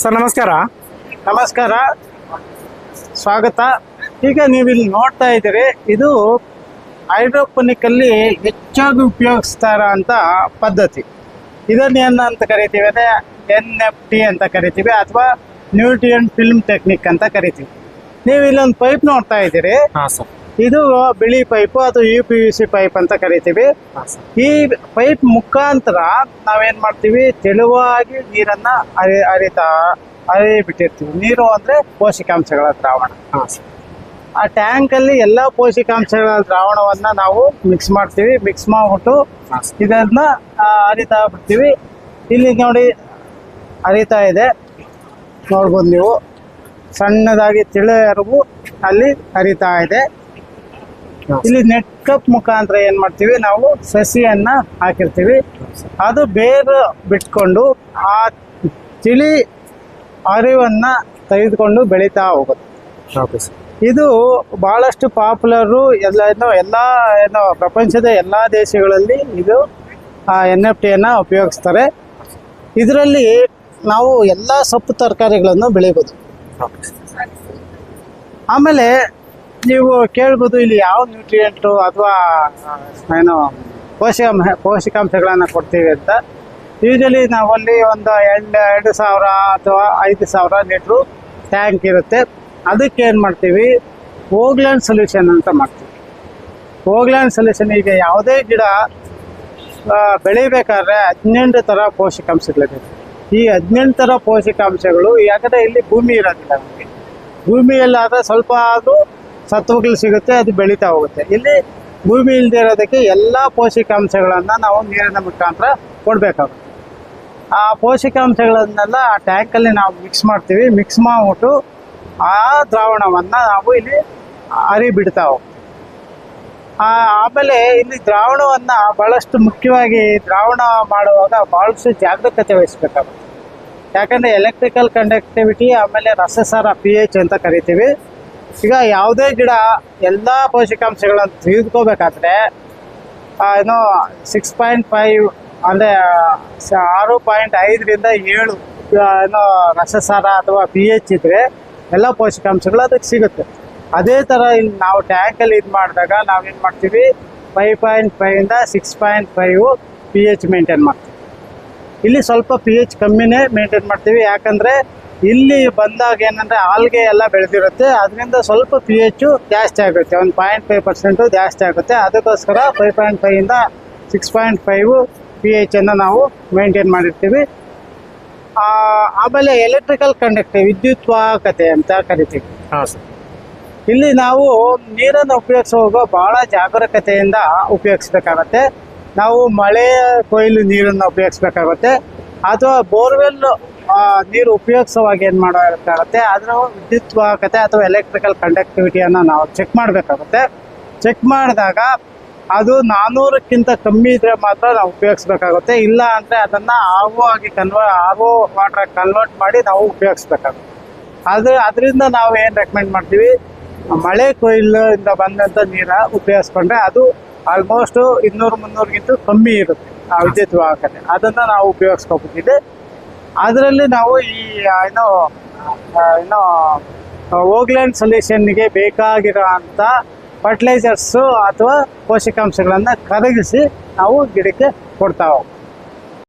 Sir ನಮಸ್ಕಾರ. ನಮಸ್ಕಾರ. ಸ್ವಾಗತ. ಈಗ ನೀವು ಇಲ್ಲಿ ನೋಡ್ತಾ ಇದ್ದೀರಿ ಇದು ಹೈಡ್ರೋಪನಿಕ್ ಅಲ್ಲಿ ಹೆಚ್ಚಾಗಿ ಉಪಯೋಗಿಸ್ತಾರ ಅಂತ ಪದ್ಧತಿ. ಇದನ್ನ ಏನ್ ಅಂತ ಕರಿತೀವಿ ಅಂದ್ರೆ ಎನ್ ಎಫ್ ಟಿ ಅಂತ ಕರಿತೀವಿ ಅಥವಾ ನ್ಯೂಟ್ರಿಯನ್ ಫಿಲ್ಮ್ ಟೆಕ್ನಿಕ್ ಅಂತ ಕರಿತೀವಿ. ನೀವು ಇಲ್ಲೊಂದು ಪೈಪ್ ನೋಡ್ತಾ ಇದ್ದೀರಿ. ಹಾಂ ಸರ್. ಇದು ಬಿಳಿ ಪೈಪ್ ಅಥವಾ U P U C pipe ಅಂತ ಕರಿತೀವಿ. ಈ ಪೈಪ್ ಮುಖಾಂತರ ನಾವೇನ್ ಮಾಡ್ತೀವಿ? ತೆಳುವಾಗಿ ನೀರನ್ನ ಅರಿ ಹರಿತಾ ಹರಿ ಬಿಟ್ಟಿರ್ತೀವಿ ನೀರು ಅಂದ್ರೆ ಪೋಷಕಾಂಶಗಳ ದ್ರಾವಣ. ಆ ಟ್ಯಾಂಕ್ ಅಲ್ಲಿ ಎಲ್ಲಾ ಪೋಷಕಾಂಶಗಳ ದ್ರಾವಣವನ್ನ ನಾವು ಮಿಕ್ಸ್ ಮಾಡ್ತೀವಿ. ಮಿಕ್ಸ್ ಮಾಡ್ಬಿಟ್ಟು ಇದನ್ನ ಅರಿತಾ ಬಿಡ್ತೀವಿ. ಇಲ್ಲಿ ನೋಡಿ ಹರಿತಾ ಇದೆ. ನೋಡ್ಬೋದು ನೀವು. ಸಣ್ಣದಾಗಿ ತಿಳಿ ಅಲ್ಲಿ ಹರಿತಾ ಇದೆ. ಇಲ್ಲಿ ನೆಟ್ ಕಪ್ ಮುಖಾಂತರ ಏನ್ ಮಾಡ್ತೀವಿ ನಾವು ಸಸಿಯನ್ನ ಹಾಕಿರ್ತೀವಿ. ಅದು ಬೇರು ಬಿಟ್ಕೊಂಡು ಆ ತಿಳಿ ಅರಿವನ್ನ ತೆಗೆದುಕೊಂಡು ಬೆಳೀತಾ ಹೋಗುತ್ತೆ. ಇದು ಬಹಳಷ್ಟು ಪಾಪ್ಯುಲರು ಎಲ್ಲ ಏನೋ ಎಲ್ಲ ಏನೋ ಪ್ರಪಂಚದ ಎಲ್ಲ ದೇಶಗಳಲ್ಲಿ ಇದು ಎನ್ ಎಫ್ ಟಿಯನ್ನು ಉಪಯೋಗಿಸ್ತಾರೆ. ಇದರಲ್ಲಿ ನಾವು ಎಲ್ಲ ಸೊಪ್ಪು ತರಕಾರಿಗಳನ್ನು ಬೆಳಿಬೋದು. ಆಮೇಲೆ ನೀವು ಕೇಳ್ಬೋದು ಇಲ್ಲಿ ಯಾವ ನ್ಯೂಟ್ರಿಯೆಂಟು ಅಥವಾ ಏನು ಪೋಷಕಾಂಶ ಪೋಷಕಾಂಶಗಳನ್ನು ಕೊಡ್ತೀವಿ ಅಂತ. ಯೂಶಲಿ ನಾವಲ್ಲಿ ಒಂದು ಎರಡು ಎರಡು ಸಾವಿರ ಅಥವಾ ಐದು ಸಾವಿರ ಲೀಟ್ರು ಟ್ಯಾಂಕ್ ಇರುತ್ತೆ. ಅದಕ್ಕೆ ಏನು ಮಾಡ್ತೀವಿ? ಹೋಗ್ಲ್ಯಾಂಡ್ ಸೊಲ್ಯೂಷನ್ ಅಂತ ಮಾಡ್ತೀವಿ. ಹೋಗ್ಲ್ಯಾಂಡ್ ಸೊಲ್ಯೂಷನ್ ಈಗ ಯಾವುದೇ ಗಿಡ ಬೆಳಿಬೇಕಾದ್ರೆ ಹದಿನೆಂಟು ಥರ ಪೋಷಕಾಂಶಗಳಿದೆ. ಈ ಹದಿನೆಂಟು ಥರ ಪೋಷಕಾಂಶಗಳು ಯಾಕಂದರೆ ಇಲ್ಲಿ ಭೂಮಿ ಇರೋದಿಲ್ಲ ನಮಗೆ. ಭೂಮಿಯಲ್ಲಾದರೆ ಸ್ವಲ್ಪ ಆದರೂ ಸತ್ವಗಳು ಸಿಗುತ್ತೆ, ಅದು ಬೆಳೀತಾ ಹೋಗುತ್ತೆ. ಇಲ್ಲಿ ಭೂಮಿ ಇಲ್ಲದೆ ಇರೋದಕ್ಕೆ ಎಲ್ಲ ಪೋಷಕಾಂಶಗಳನ್ನು ನಾವು ನೀರಿನ ಮುಖಾಂತರ ಕೊಡಬೇಕಾಗುತ್ತೆ. ಆ ಪೋಷಕಾಂಶಗಳನ್ನೆಲ್ಲ ಆ ಟ್ಯಾಂಕಲ್ಲಿ ನಾವು ಮಿಕ್ಸ್ ಮಾಡ್ತೀವಿ. ಮಿಕ್ಸ್ ಮಾಡಿಬಿಟ್ಟು ಆ ದ್ರಾವಣವನ್ನು ನಾವು ಇಲ್ಲಿ ಹರಿ ಬಿಡ್ತಾ ಹೋಗ್ತೀವಿ ಆಮೇಲೆ ಇಲ್ಲಿ ದ್ರಾವಣವನ್ನು ಭಾಳಷ್ಟು ಮುಖ್ಯವಾಗಿ ದ್ರಾವಣ ಮಾಡುವಾಗ ಭಾಳಷ್ಟು ಜಾಗರೂಕತೆ ವಹಿಸ್ಬೇಕಾಗುತ್ತೆ. ಯಾಕಂದರೆ ಎಲೆಕ್ಟ್ರಿಕಲ್ ಕಂಡಕ್ಟಿವಿಟಿ ಆಮೇಲೆ ರಸಸಾರ ಪಿ ಎಚ್ ಅಂತ ಕರಿತೀವಿ. ಈಗ ಯಾವುದೇ ಗಿಡ ಎಲ್ಲ ಪೋಷಕಾಂಶಗಳನ್ನು ತೆಗೆದುಕೋಬೇಕಾದ್ರೆ ಆ, ಏನು ಸಿಕ್ಸ್ ಪಾಯಿಂಟ್ ಫೈವ್ ಅಂದರೆ ಆರು ಪಾಯಿಂಟ್ ಐದರಿಂದ ಏಳು ಏನು ಏನೋ ರಸಸಾರ ಅಥವಾ ಪಿ ಎಚ್ ಇದ್ದರೆ ಎಲ್ಲ ಪೋಷಕಾಂಶಗಳು ಅದಕ್ಕೆ ಸಿಗುತ್ತೆ. ಅದೇ ಥರ ಇಲ್ಲಿ ನಾವು ಟ್ಯಾಂಕಲ್ಲಿ ಇದು ಮಾಡಿದಾಗ ನಾವೇನು ಮಾಡ್ತೀವಿ? Five point ಫೈವಿಂದ six point five P H maintain ಮಾಡ್ತೀವಿ. ಇಲ್ಲಿ ಸ್ವಲ್ಪ ಪಿ ಎಚ್ ಕಮ್ಮಿನೇ ಮೇಂಟೈನ್ ಮಾಡ್ತೀವಿ. ಯಾಕಂದರೆ ಇಲ್ಲಿ ಬಂದಾಗ ಏನಂದ್ರೆ ಆಲ್ಗೆ ಎಲ್ಲ ಬೆಳೆದಿರುತ್ತೆ. ಅದರಿಂದ ಸ್ವಲ್ಪ ಪಿ ಎಚ್ ಜಾಸ್ತಿ ಆಗುತ್ತೆ. ಒಂದು ಪಾಯಿಂಟ್ ಫೈವ್ ಪರ್ಸೆಂಟು ಜಾಸ್ತಿ ಆಗುತ್ತೆ. ಅದಕ್ಕೋಸ್ಕರ ಫೈವ್ ಪಾಯಿಂಟ್ ಫೈವಿಂದ ಸಿಕ್ಸ್ ಪಾಯಿಂಟ್ ಫೈವ್ ಪಿ ಎಚನ್ನು ನಾವು ಮೇಂಟೈನ್ ಮಾಡಿರ್ತೀವಿ. ಆ, ಆಮೇಲೆ ಎಲೆಕ್ಟ್ರಿಕಲ್ ಕಂಡಕ್ಟಿವ್ ವಿದ್ಯುತ್ ವಾಹಕತೆ ಅಂತ ಕರಿತೀವಿ. ಹಾಂ ಸರ್ ಇಲ್ಲಿ ನಾವು ನೀರನ್ನು ಉಪಯೋಗಿಸುವಾಗ ಬಹಳ ಜಾಗರೂಕತೆಯಿಂದ ಉಪಯೋಗಿಸ್ಬೇಕಾಗತ್ತೆ. ನಾವು ಮಳೆ ಕೊಯ್ಲು ನೀರನ್ನು ಉಪಯೋಗಿಸ್ಬೇಕಾಗತ್ತೆ. ಅಥವಾ ಬೋರ್ವೆಲ್ ನೀರು ಉಪಯೋಗಿಸುವಾಗ ಏನು ಮಾಡಬೇಕಾಗುತ್ತೆ? ಅದರ ವಿದ್ಯುತ್ ವಾಹಕತೆ ಅಥವಾ ಎಲೆಕ್ಟ್ರಿಕಲ್ ಕಂಡಕ್ಟಿವಿಟಿಯನ್ನು ನಾವು ಚೆಕ್ ಮಾಡಬೇಕಾಗುತ್ತೆ. ಚೆಕ್ ಮಾಡಿದಾಗ ಅದು ನಾನ್ನೂರಕ್ಕಿಂತ ಕಮ್ಮಿ ಇದ್ರೆ ಮಾತ್ರ ನಾವು ಉಪಯೋಗಿಸ್ಬೇಕಾಗುತ್ತೆ. ಇಲ್ಲ ಅಂದರೆ ಅದನ್ನು ಆವೋ ಆಗಿ ಕನ್ವರ್ ಆವೋ ವಾಟರ್ ಕನ್ವರ್ಟ್ ಮಾಡಿ ನಾವು ಉಪಯೋಗಿಸ್ಬೇಕಾಗುತ್ತೆ. ಅದು ಅದರಿಂದ ನಾವು ಏನು ರೆಕಮೆಂಡ್ ಮಾಡ್ತೀವಿ? ಮಳೆ ಕೊಯ್ಲಿಂದ ಬಂದಂಥ ನೀರ ಉಪಯೋಗಿಸ್ಕೊಂಡ್ರೆ ಅದು ಆಲ್ಮೋಸ್ಟ್ ಇನ್ನೂರು ಮುನ್ನೂರಿಗಿಂತ ಕಮ್ಮಿ ಇರುತ್ತೆ ಆ ವಿದ್ಯುತ್ ವಾಹಕತೆ. ಅದನ್ನು ನಾವು ಉಪಯೋಗಿಸ್ಕೋಬೇಕಿದೆ ಅದರಲ್ಲಿ ನಾವು ಈ ಏನು ಏನು ಓಗ್ಲ್ಯಾಂಡ್ ಸೊಲ್ಯೂಷನ್ಗೆ ಬೇಕಾಗಿರೋ ಅಂಥ ಫರ್ಟಿಲೈಸರ್ಸು ಅಥವಾ ಪೋಷಕಾಂಶಗಳನ್ನು ಕರಗಿಸಿ ನಾವು ಗಿಡಕ್ಕೆ ಕೊಡ್ತಾ ಹೋಗ್ತೀವಿ